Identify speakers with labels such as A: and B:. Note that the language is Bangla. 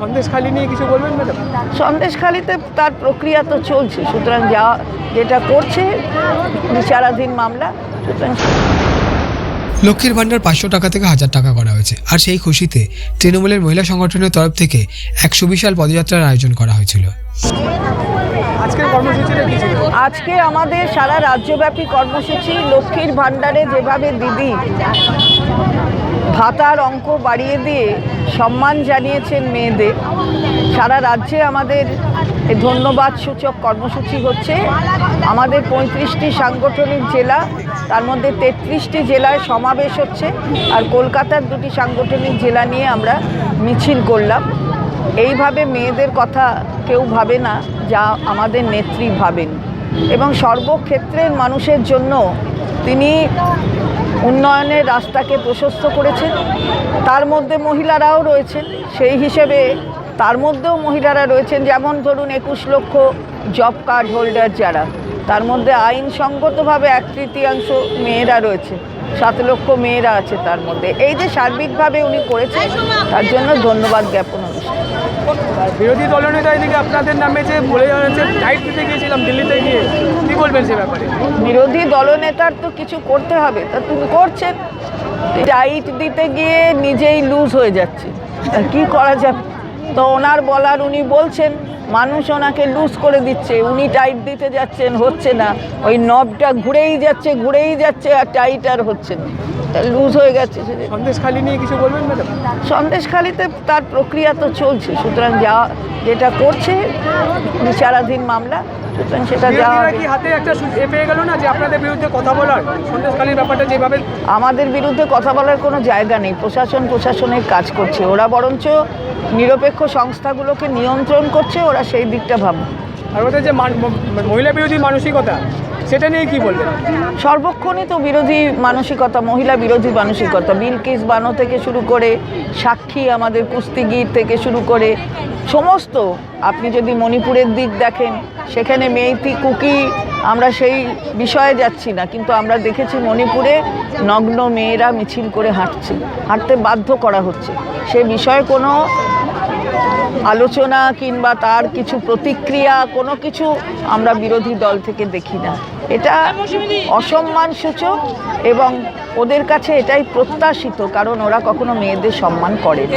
A: সন্দেশখালি নিয়ে কিছু বলবেন ম্যাডাম
B: সন্দেশখালিতে তার প্রক্রিয়া তো চলছে সুতরাং যা যেটা করছে বিচারাধীন মামলা সুতরাং
C: লক্ষ্মীর ভাণ্ডার পাঁচশো টাকা থেকে হাজার টাকা করা হয়েছে। আর সেই খুশিতে তৃণমূলের মহিলা সংগঠনের তরফ থেকে এক সুবিশাল পদযাত্রার আয়োজন করা হয়েছিল।
B: আজকে আমাদের সারা রাজ্যব্যাপী কর্মসূচি লক্ষ্মীর ভাণ্ডারে যেভাবে দিদি ভাতার অঙ্ক বাড়িয়ে দিয়ে সম্মান জানিয়েছেন মেয়েদের। সারা রাজ্যে আমাদের ধন্যবাদ সূচক কর্মসূচি হচ্ছে। আমাদের পঁয়ত্রিশটি সাংগঠনিক জেলা, তার মধ্যে তেত্রিশটি জেলায় সমাবেশ হচ্ছে আর কলকাতার দুটি সাংগঠনিক জেলা নিয়ে আমরা মিছিল করলাম। এইভাবে মেয়েদের কথা কেউ ভাবে না, যা আমাদের নেত্রী ভাবেন। এবং সর্বক্ষেত্রের মানুষের জন্য তিনি উন্নয়নের রাস্তাকে প্রশস্ত করেছেন। তার মধ্যে মহিলারাও রয়েছেন। সেই হিসেবে তার মধ্যেও মহিলারা রয়েছেন। যেমন ধরুন একুশ লক্ষ জব কার্ড হোল্ডার যারা, তার মধ্যে আইনসঙ্গতভাবে এক তৃতীয়াংশ মেয়েরা রয়েছে। সাত লক্ষ মেয়েরা আছে তার মধ্যে। এই যে সার্বিকভাবে উনি করেছেন তার জন্য ধন্যবাদ জ্ঞাপন অনুষ্ঠান।
A: বিরোধী দলনেতা এদিকে আপনাদের নামে যে বলে যাচ্ছে টাইট দিতে গিয়েছিলাম দিল্লিতে গিয়ে। কি বলবেন সে ব্যাপারে?
B: বিরোধী দলনেতার তো কিছু করতে হবে তা তুমি করছেন। টাইট দিতে গিয়ে নিজেই লুজ হয়ে যাচ্ছে। কি করা যাবে? তো ওনার বলার উনি বলছেন মানুষ ওনাকে লুজ করে দিচ্ছে উনি টাইট দিতে যাচ্ছেন হচ্ছে না। ওই নবটা ঘুরেই যাচ্ছে ঘুরেই যাচ্ছে আর টাইট আর হচ্ছে না। লুজ হয়ে গেছে।
A: সন্দেশখালি নিয়ে কিছু বলবেন ম্যাডাম?
B: সন্দেশখালিতে তার প্রক্রিয়া তো চলছে সুতরাং যা যেটা করছে বিচারাধীন মামলা সুতরাং সেটা যা
A: কি হাতে একটা এ পেয়ে গেল না যে আপনাদের বিরুদ্ধে কথা বলার? সন্দেশখালির ব্যাপারটা যেভাবে
B: আমাদের বিরুদ্ধে কথা বলার কোনো জায়গা নেই প্রশাসন প্রশাসনের কাজ করছে ওরা বরঞ্চ নিরপেক্ষ সংস্থাগুলোকে নিয়ন্ত্রণ করছে ওরা সেই দিকটা ভাববে।
A: আর ওদের যে মহিলা বিরোধী মানসিকতা সেটা নিয়ে কি বলবেন?
B: সর্বক্ষণই তো বিরোধী মানসিকতা মহিলা বিরোধী মানসিকতা। বিলকিস বানো থেকে শুরু করে সাক্ষী আমাদের কুস্তিগির থেকে শুরু করে সমস্ত। আপনি যদি মণিপুরের দিক দেখেন সেখানে মেয়েতি কুকি আমরা সেই বিষয়ে যাচ্ছি না। কিন্তু আমরা দেখেছি মণিপুরে নগ্ন মেয়েরা মিছিল করে হাঁটছে হাঁটতে বাধ্য করা হচ্ছে। সে বিষয়ে কোনো আলোচনা কিংবা তার কিছু প্রতিক্রিয়া, কোনো কিছু আমরা বিরোধী দল থেকে দেখি না। এটা অসম্মান সূচক এবং ওদের কাছে এটাই প্রত্যাশিত, কারণ ওরা কখনো মেয়েদের সম্মান করে না